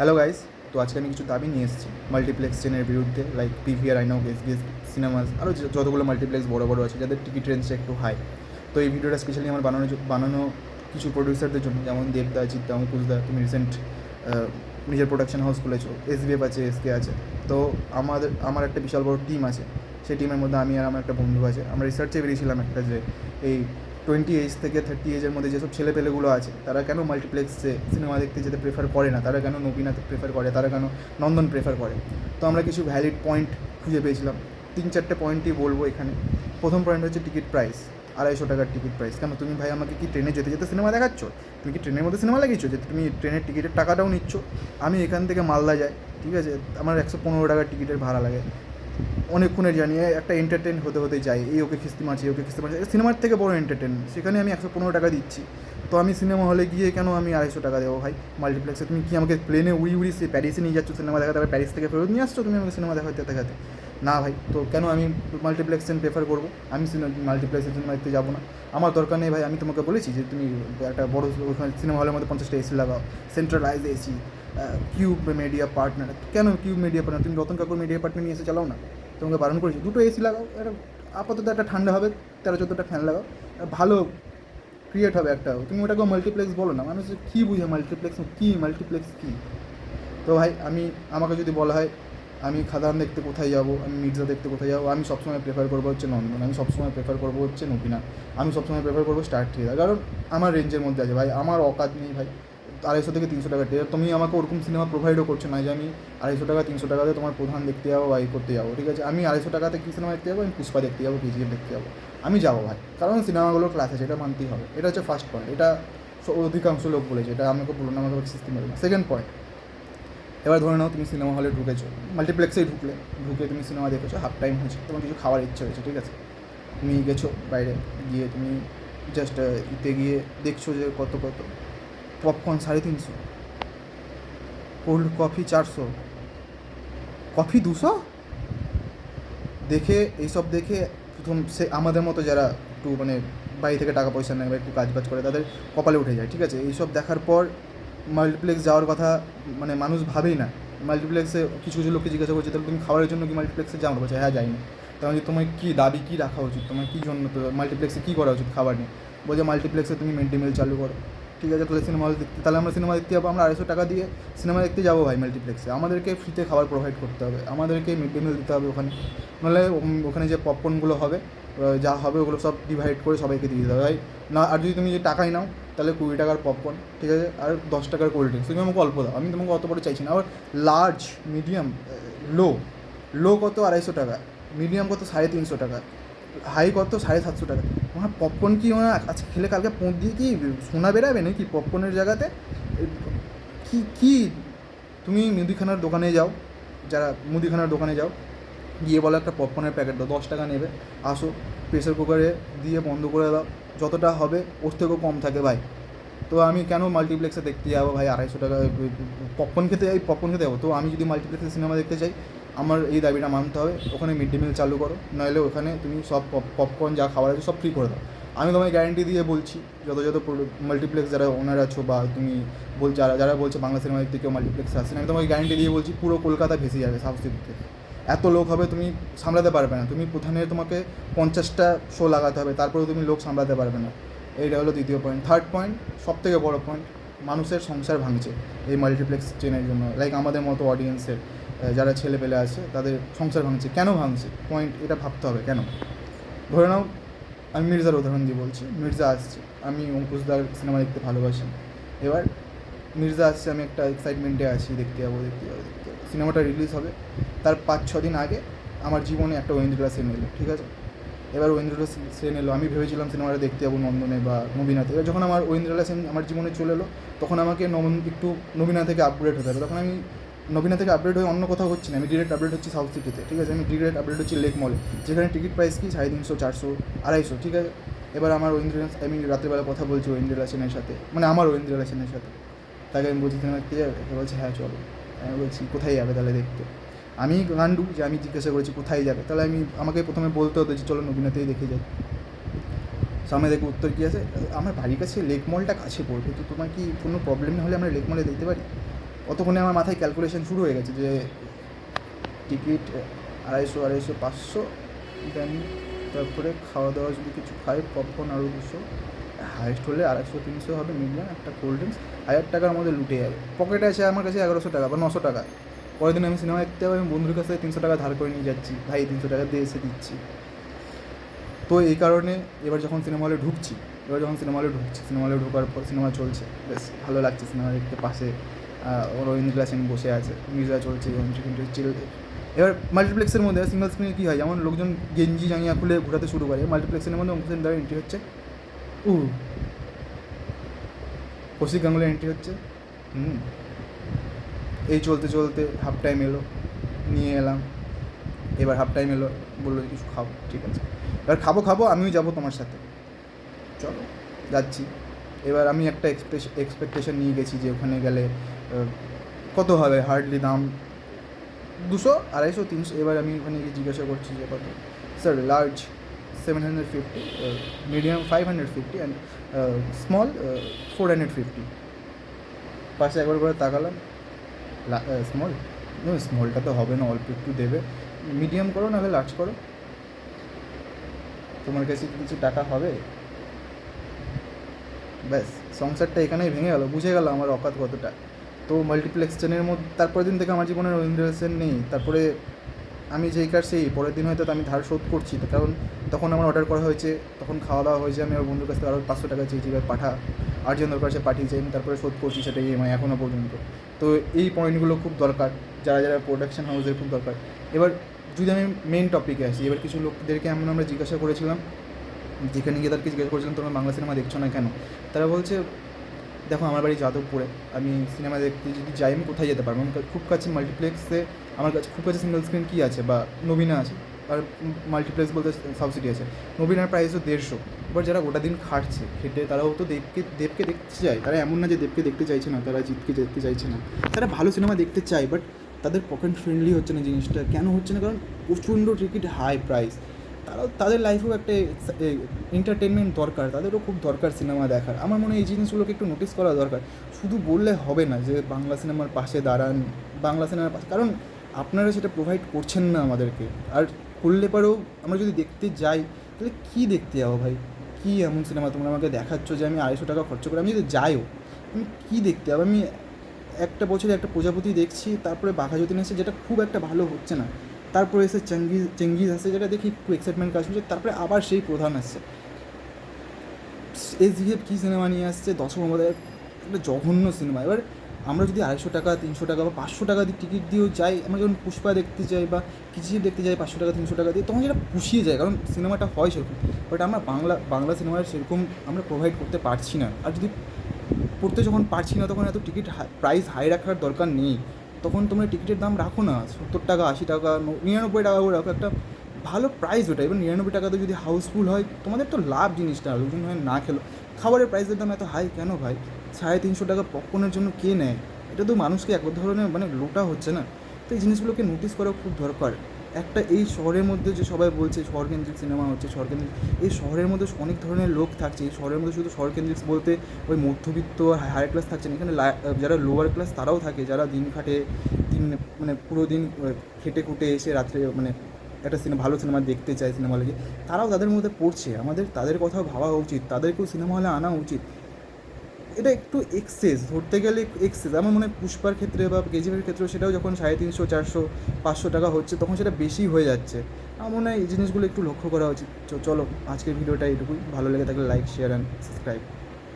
Hello guys তো আজকে আমি কিছু দাবি নিয়ে এসেছি। মাল্টিপ্লেক্স চেনের বিরুদ্ধে like PVR INOX SBS cinemas আরও যতগুলো মাল্টিপ্লেক্স বড় বড় আছে, যাদের টিকিট রেঞ্জটা একটু হাই তো এই ভিডিওটা স্পেশালি আমার বানানো বানানো কিছু প্রডিউসারদের জন্য, যেমন দেবদা জিদ্দা অঙ্কুশদা তুমি রিসেন্ট নিজের প্রোডাকশন হাউস খুলেছো এসবিএফ আছে এসকে আছে। তো আমাদের, আমার একটা বিশাল বড় টিম আছে। সেই টিমের মধ্যে আমি আর আমার একটা বন্ধু আছে। আমরা রিসার্চে বেরিয়েছিলাম একটা যে, এই টোয়েন্টি এজ থেকে থার্টি এজের মধ্যে যেসব ছেলেপেলেগুলো আছে, তারা কেন মাল্টিপ্লেক্সে সিনেমা দেখতে যেতে প্রেফার করে না? তারা কেন নবীনাতে প্রেফার করে? তারা কেন নন্দন প্রেফার করে? তো আমরা কিছু ভ্যালিড পয়েন্ট খুঁজে পেয়েছিলাম। তিন চারটে পয়েন্টই বলব এখানে। প্রথম পয়েন্ট হচ্ছে টিকিট প্রাইস আড়াইশো টাকার টিকিট প্রাইস কেন? তুমি ভাই আমাকে কি ট্রেনে যেতে যেতে সিনেমা দেখাচ্ছ? তুমি কি ট্রেনের মধ্যে সিনেমা লাগিয়েছো? যে তুমি ট্রেনের টিকিটের টাকাটাও নিচ্ছ। আমি এখান থেকে মালদা যাই, ঠিক আছে? আমার একশো পনেরো টাকার টিকিটের ভাড়া লাগে। অনেকক্ষণের জানি এই একটা এন্টারটেন হতে হতে যাই, এই ওকে খিস্তি মারছি ওকে খিস্তি মারছি। সিনেমার থেকে বড় এন্টারটেন সেখানে আমি একশো পনেরো টাকা দিচ্ছি। তো আমি সিনেমা হলে গিয়ে কেন আমি আড়াইশো টাকা দেবো ভাই? মাল্টিপ্লেক্সে তুমি কি আমাকে প্লেনে উড়ি উড়ি সে প্যারিসে নিয়ে যাচ্ছ সিনেমা দেখাতে আবার প্যারিস থেকে ফেরত নিয়ে আসছো, তুমি আমাকে সিনেমা দেখাতে দেখাতে? না ভাই, তো কেন আমি মাল্টিপ্লেক্স প্রেফার করব? আমি মাল্টিপ্লেক্সের সিনেমা দেখতে যাব না। আমার দরকার নেই ভাই, আমি তোমাকে বলেছি যে তুমি একটা বড় সিনেমা হলের মধ্যে পঞ্চাশটা এসি লাগাও centralize AC Cube media partner কেন কিউব মিডিয়া পার্টনার তুমি রতন কাকুর মিডিয়া পার্টনার নিয়ে এসে চালাও না? তোমাকে বারণ করেছি। দুটো এসি লাগাও। একটা আপাতত একটা ঠান্ডা হবে, তেরো, চোদ্দোটা ফ্যান লাগাও। ভালো ক্রিয়েট হবে একটা। তুমি ওটাকে মাল্টিপ্লেক্স বলো না। মানুষ কী বুঝে মাল্টিপ্লেক্স কী? মাল্টিপ্লেক্স কী? তো ভাই, আমি, আমাকে যদি বলা হয়, আমি খাদান দেখতে কোথায় যাব, আমি মির্জা দেখতে কোথায় যাব, আমি সবসময় প্রেফার করব হচ্ছে নন্দন। আমি সবসময় প্রেফার করব হচ্ছে নবীনা। আমি সবসময় প্রেফার করব স্টার থ্রিলার কারণ আমার রেঞ্জের মধ্যে আছে ভাই। আমার অকাত নেই ভাই। আড়াইশো থেকে তিনশো টাকা টিকিট তুমি আমাকে ওরকম সিনেমা প্রোভাইডও করছ না যে আমি আড়াইশো টাকা, তিনশো টাকাতে তোমার প্রধান দেখতে যাব বা করতে যাব। ঠিক আছে? আমি আড়াইশো টাকাতে কী সিনেমা দেখতে যাব? আমি পুষ্পা দেখতে যাব কেজিএফ দেখতে যাব। আমি যাব ভাই। কারণ সিনেমাগুলোর ক্লাস আছে, এটা মানতেই হবে। এটা হচ্ছে ফার্স্ট পয়েন্ট এটা অধিকাংশ লোক বলেছে। এটা আমাকে বলুন আমাকে সিস্টেম না। সেকেন্ড পয়েন্ট এবার ধরে নাও তুমি সিনেমা হলে ঢুকেছো। মাল্টিপ্লেক্সেই ঢুকলে, ঢুকে তুমি সিনেমা দেখেছ হাফ টাইম হয়েছে। তোমার কিছু খাওয়ার ইচ্ছে হয়েছে, ঠিক আছে? তুমি গেছো বাইরে, গিয়ে তুমি জাস্ট ইতে গিয়ে দেখছ যে কত কত। পপকর্ন সাড়ে তিনশো। কোল্ড কফি চারশো। কফি দুশো? দেখে, এইসব দেখে প্রথম সে আমাদের মতো যারা একটু মানে বাড়ি থেকে টাকা পয়সা নেয় বা একটু কাজ বাজ করে, তাদের কপালে উঠে যায়, ঠিক আছে? এইসব দেখার পর মাল্টিপ্লেক্স যাওয়ার কথা মানে মানুষ ভাবেই না। মাল্টিপ্লেক্সে কিছু কিছু লোককে জিজ্ঞাসা করছে, তাহলে তুমি খাবারের জন্য কি মাল্টিপ্লেক্সে যাও? বলছে হ্যাঁ যাই না তখন যে তোমার কী দাবি কী রাখা উচিত? তোমার কী জন্য তো মাল্টিপ্লেক্সে কী করা উচিত খাবার নিয়ে? বলছে, মাল্টিপ্লেক্সে তুমি মিড ডে মিল চালু করো। ঠিক আছে তাহলে সিনেমা হল দেখতে। তাহলে আমরা সিনেমা দেখতে যাব, আমরা আড়াইশো টাকা দিয়ে সিনেমা দেখতে যাব ভাই মাল্টিপ্লেক্সে আমাদেরকে ফ্রিতে খাবার প্রোভাইড করতে হবে। আমাদেরকে মিড ডে মিল দিতে হবে ওখানে। নাহলে ওখানে যে পপকর্নগুলো হবে যা হবে ওগুলো সব ডিভাইড করে সবাইকে দিয়ে দিতে হবে। ভাই, না, আর যদি তুমি যে টাকাই নাও, তাহলে কুড়ি টাকার পপকর্ন ঠিক আছে? আর দশ টাকার কোল্ড ড্রিঙ্কস তুমি আমাকে অল্প দাও। আমি তোমাকে অত বড় চাইছি না। আবার লার্জ মিডিয়াম লো লো কত? আড়াইশো টাকা। মিডিয়াম কত? সাড়ে তিনশো টাকা। হাই কত? সাড়ে সাতশো টাকা। আমার পপকর্ন কি ওনার আজকে খেলে কালকে পোঁত দিয়ে কি সোনা বেরাবে নাকি পপকর্নের জায়গাতে? কি কি? তুমি মুদিখানার দোকানে যাও, যারা মুদিখানার দোকানে যাও, গিয়ে বলো একটা পপকর্নের প্যাকেট দাও, দশ টাকা নেবে। আসো প্রেসার কুকারে দিয়ে বন্ধ করে দাও। যতটা হবে, ওর থেকেও কম থাকে ভাই। তো আমি কেন মাল্টিপ্লেক্সে দেখতে যাব ভাই? আড়াইশো টাকা পপকর্ন খেতে যাই পপকর্ন খেতে যাব। তো আমি যদি মাল্টিপ্লেক্সে সিনেমা দেখতে চাই আমার এই দাবিটা মানতে হবে, ওখানে মিড ডে মিল চালু করো নইলে ওখানে তুমি সব পপকর্ন যা খাবার আছে সব ফ্রি করে দাও। আমি তোমায় গ্যারেন্টি দিয়ে বলছি, যত যত মাল্টিপ্লেক্স যারা ওনার আছো বা তুমি বল, যারা যারা বলছে বাংলা সিনেমা দেখতে কেউ মাল্টিপ্লেক্স আসছে আমি তোমাকে গ্যারান্টি দিয়ে বলছি পুরো কলকাতা ভেসে যাবে সাউথ সিটিতে এত লোক হবে তুমি সামলাতে পারবে না, তুমি প্রথমে তোমাকে পঞ্চাশটা শো লাগাতে হবে, তারপরেও তুমি লোক সামলাতে পারবে না। এইটা হলো দ্বিতীয় পয়েন্ট থার্ড পয়েন্ট সব থেকে বড় পয়েন্ট মানুষের সংসার ভাঙছে এই মাল্টিপ্লেক্স চেনের জন্য লাইক আমাদের মতো অডিয়েন্সের যারা ছেলে পেলে আছে, তাদের সংসার ভাঙছে। কেন ভাঙছে? পয়েন্ট এটা ভাবতে হবে, কেন? ধরে নাও, আমি মির্জার উদাহরণ দিয়ে বলছি। মির্জা আসছে। আমি অঙ্কুশদার সিনেমা দেখতে ভালোবাসি। এবার মির্জা আসছে, আমি একটা এক্সাইটমেন্টে আছি, দেখতে যাব দেখতে যাব দেখতে যাব। সিনেমাটা রিলিজ হবে। তার পাঁচ, ছ দিন আগে আমার জীবনে একটা ঐন্দ্রিলা সেন এলো, ঠিক আছে? এবার ঐন্দ্রিলা সেন এলো। আমি ভেবেছিলাম সিনেমাটা দেখতে যাব নন্দনে বা নবীনাথে। এবার যখন আমার ঐন্দ্রিলা সেন আমার জীবনে চলে এলো, তখন আমাকে নবন একটু নবীনা থেকে আপগ্রেড হতে হবে। তখন আমি নবীনা থেকে আপডেট হয়ে অন্য কোথাও হচ্ছে না। আমি ডিরেক্ট আপডেট হচ্ছি সাউথ সিটিতে ঠিক আছে? আমি ডিরেক্ট আপডেট হচ্ছি লেক মলে যেখানে টিকিট প্রাইস কি? সাড়ে তিনশো, চারশো, আড়াইশো, ঠিক আছে? এবার আমার ঐন্দ্রিলা আমি রাত্রিবেলা কথা বলছি ঐন্দ্রিলা সেনের সাথে। মানে আমার ঐন্দ্রিলা সেনের সাথে। তাকে আমি বলছি সিনেমা দেখতে যাবে? সে বলছে হ্যাঁ চলো। আমি বলছি, কোথায় যাবে তাহলে দেখতে? আমি গান্ডু, যে আমি জিজ্ঞাসা করেছি, কোথায় যাবে? তাহলে আমি, আমাকে প্রথমে বলতে হতো যে, চলো নবীনাতেই দেখে যাই। সামনে দেখে উত্তর কী আছে? আমার বাড়ির কাছে লেক মলটা কাছে পড়বে, তো তোমার কি কোনো প্রবলেম না হলে আমরা লেক মলে দেখতে পারি? অতক্ষণে আমার মাথায় ক্যালকুলেশন শুরু হয়ে গেছে যে টিকিট আড়াইশো আড়াইশো, পাঁচশো দেন তারপরে খাওয়া দাওয়া যদি কিছু খাই পপকর্ন আরও দুশো হাইস্ট হলে আড়াইশো, তিনশো হবে মিডিয়াম একটা কোল্ড ড্রিঙ্কস হাজার টাকার মধ্যে লুটে যাবে। পকেটে আছে আমার কাছে এগারোশো টাকা বা নশো টাকা। পরের দিন আমি সিনেমা দেখতে হবে আমি বন্ধুর কাছে তিনশো টাকা ধার করে নিয়ে যাচ্ছি। ভাই, তিনশো টাকা দিয়ে এসে দিচ্ছি। তো এই কারণে এবার যখন সিনেমা হলে ঢুকছি, এবার যখন সিনেমা হলে ঢুকছি সিনেমা হলে ঢোকার পর সিনেমা চলছে। বেশ, ভালো লাগছে সিনেমা দেখতে পাশে। রবীন্দ্র সেন বসে আছে। মিউজিক চলছে চিল এবার মাল্টিপ্লেক্সের মধ্যে সিঙ্গল স্ক্রিনে কী হয়? যেমন লোকজন গেঞ্জি, জাঙ্গিয়া খুলে ঘোরাতে শুরু করে। মাল্টিপ্লেক্সের মধ্যে অঙ্কুশ দ্বারা এন্ট্রি হচ্ছে। উ। কৌশিক গাঙ্গুলের এন্ট্রি হচ্ছে। হুম। এই চলতে চলতে হাফ টাইম এলো। নিয়ে এলাম। এবার হাফ টাইম এলো। বলল কিছু খাব ঠিক আছে। এবার খাব খাব, আমিও যাব তোমার সাথে। চলো, যাচ্ছি। এবার আমি একটা এক্সপেকটেশন নিয়ে গেছি যে, ওখানে গেলে কত হবে হার্ডলি দাম? দুশো, আড়াইশো, তিনশো? এবার আমি ওখানে গিয়ে জিজ্ঞাসা করছি যে কত? Sir large seven hundred fifty medium five hundred fifty and small four hundred fifty পাশে একবার করে তাকালাম। স্মল স্মলটা তো হবে না, অল্প একটু দেবে। মিডিয়াম করো, নাহলে লার্জ করো। তোমার কাছে কিছু টাকা হবে? ব্যাস, সংসারটা এখানেই ভেঙে গেল, বুঝে গেল আমার অকাত কতটা। তো মাল্টিপ্লেক্স চেনের মধ্যে, তারপরের দিন থেকে আমার জীবনে রবীন্দ্র সেন নেই। তারপরে আমি যেই কার সেই, পরের দিন হয়তো আমি ধার শোধ করছি। কারণ তখন আমার অর্ডার করা হয়েছে, তখন খাওয়া দাওয়া হয়েছে, আমি আমার বন্ধুর কাছ থেকে আরও পাঁচশো টাকা চেয়েছি, এবার পাঠা আর্জেন দরকার সে পাঠিয়েছে আমি তারপরে শোধ করছি সেটা ইএমআই এখনও পর্যন্ত। তো এই পয়েন্টগুলো খুব দরকার, যারা যারা প্রোডাকশন হাউসের খুব দরকার। এবার যদি আমি মেন টপিকে আসি, এবার কিছু লোকদেরকে এমন আমরা জিজ্ঞাসা করেছিলাম, যেখানে গিয়ে তাদেরকে জিজ্ঞাসা করেছিলাম, তোমরা বাংলা সিনেমা দেখছ না কেন? তারা বলছে দেখো, আমার বাড়ি যাদবপুরে। আমি সিনেমা দেখতে যদি যাই, আমি কোথায় যেতে পারব? আমার খুব কাছে মাল্টিপ্লেক্সে আমার কাছে খুব কাছে সিঙ্গেল স্ক্রিন কী আছে বা নবীনা আছে? আর মাল্টিপ্লেক্স বলতে সাবসিডি আছে। নবীনার প্রাইস তো দেড়শো। এবার যারা গোটা দিন খাটছে, খেটে, তারাও তো দেবকে দেবকে দেখতে চায়। তারা এমন না যে দেবকে দেখতে চাইছে না, তারা জিতকে দেখতে চাইছে না। তারা ভালো সিনেমা দেখতে চায় বাট তাদের পকেট ফ্রেন্ডলি হচ্ছে না জিনিসটা। কেন হচ্ছে না? কারণ প্রচণ্ড টিকিট হাই প্রাইস তারাও তাদের লাইফেও একটা এন্টারটেনমেন্ট দরকার, তাদেরও খুব দরকার সিনেমা দেখার। আমার মনে হয় এই জিনিসগুলোকে একটু নোটিস করা দরকার। শুধু বললে হবে না যে বাংলা সিনেমার পাশে দাঁড়ান, বাংলা সিনেমার পাশে, কারণ আপনারা সেটা প্রোভাইড করছেন না আমাদেরকে। আর করলে পরেও আমরা যদি দেখতে যাই, তাহলে কী দেখতে যাব ভাই? কী এমন সিনেমা তোমরা আমাকে দেখাচ্ছ যে আমি আড়াইশো টাকা খরচ করে, আমি যদি যাইও, আমি কী দেখতে যাব? আমি একটা বছরে একটা প্রজাপতি দেখছি, তারপরে বাঘা যতীন এসে যেটা খুব একটা ভালো হচ্ছে না। তারপরে এসে চেঙ্গিজ চেঙ্গিজ আসছে যেটা দেখি একটু এক্সাইটমেন্ট কাজ করছে, তারপরে আবার সেই প্রধান আসছে। এস ভিএফ কী সিনেমা নিয়ে আসছে? দশম আমাদের একটা জঘন্য সিনেমা এবার আমরা যদি আড়াইশো টাকা, তিনশো টাকা বা পাঁচশো টাকা দিয়ে টিকিট দিয়েও যাই, আমরা যখন পুষ্পা দেখতে যাই বা কিছু দেখতে যাই পাঁচশো টাকা, তিনশো টাকা দিয়ে, তখন সেটা পুষিয়ে যায়, কারণ সিনেমাটা হয় সেরকম। বাট আমরা বাংলা বাংলা সিনেমার সেরকম আমরা প্রোভাইড করতে পারছি না। আর যদি পড়তে যখন পারছি না, তখন এত টিকিট প্রাইস হাই রাখার দরকার নেই। তখন তোমরা টিকিটের দাম রাখো না, সত্তর টাকা, আশি টাকা নিরানব্বই টাকা করে রাখো। একটা ভালো প্রাইস ওটা। এবার নিরানব্বই টাকাতে যদি হাউসফুল হয়, তোমাদের তো লাভ জিনিসটা। লোকজন হয় না খেলো। খাবারের প্রাইসের দাম এত হাই কেন ভাই? সাড়ে তিনশো টাকা পপকর্নের জন্য কে নেয়? এটা তো মানুষকে এক ধরনের মানে লোটা হচ্ছে না। তো এই জিনিসগুলোকে নোটিস করা খুব দরকার। একটা এই শহরের মধ্যে যে সবাই বলছে শহরকেন্দ্রিক সিনেমা হচ্ছে, শহরকেন্দ্রিক, এই শহরের মধ্যে অনেক ধরনের লোক থাকছে। এই শহরের মধ্যে শুধু শহরকেন্দ্রিক বলতে ওই মধ্যবিত্ত হায়ার ক্লাস থাকছে না। এখানে যারা লোয়ার ক্লাস তারাও থাকে, যারা দিন খাটে, দিন মানে পুরো দিন খেটে খুটে এসে রাত্রে মানে একটা সিনেমা ভালো সিনেমা দেখতে চায় সিনেমা হলে তারাও তাদের মধ্যে পড়ছে। আমাদের, তাদের কথাও ভাবা উচিত। তাদেরকেও সিনেমা হলে আনা উচিত। এটা একটু এক্সেস ধরতে গেলে এক্সেস আমার মনে হয় পুষ্পার ক্ষেত্রে বা কেজিএফের ক্ষেত্রে সেটাও যখন সাড়ে তিনশো, চারশো, পাঁচশো টাকা হচ্ছে, তখন সেটা বেশি হয়ে যাচ্ছে। আমার মনে হয় এই জিনিসগুলো একটু লক্ষ্য করা উচিত। চলো, আজকের ভিডিওটা এটুকুই ভালো লেগে থাকলে লাইক শেয়ার অ্যান্ড সাবস্ক্রাইব